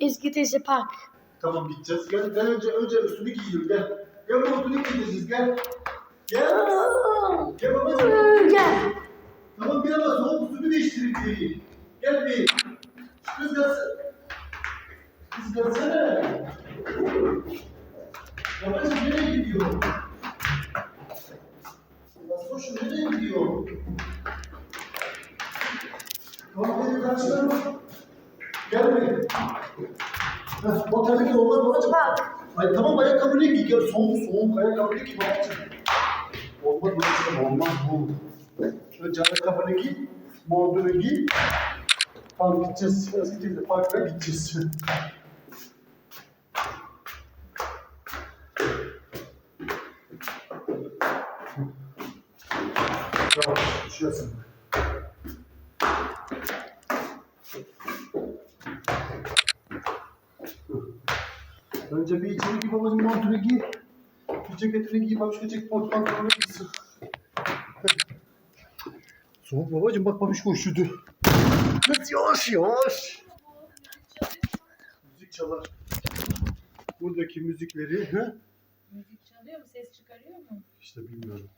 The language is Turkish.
Eski teyze park. Tamam gideceğiz. Gel, gel önce önce üstünü giyiyorum gel. Gel montunu giyeceğiz gel. Gel. Gel babacığım. Gel. Tamam bir ama soğuk üstünü değiştireyim diye. Gel bir. Kız gelsene. Kız gelsene. Babacığım nereye gidiyor? Nasıl nereye gidiyor? Tamam beni karşılarma. Gel buraya. Heh, o tabii ki olmaz babacığım. Bak. Ay tamam ayakkabını giy. Gel soğuk soğuk ayakkabını giy babacığım. Olmaz babacığım olmaz bu. Önce ayakkabını giy. Montunu giy. Tamam gideceğiz. Eski teyze parka gideceğiz. Tamam, düşüyorsun. Önce bir içeri giy babacığım montunu giy. Bir ceketini giy, babişko ceket mont pantolonu giysin. Soğuk babacığım bak babişko üşüdü. Kız yavaş yavaş. Müzik çalar. Buradaki müzikleri he? Müzik çalıyor mu? Ses çıkarıyor mu? işte bilmiyorum.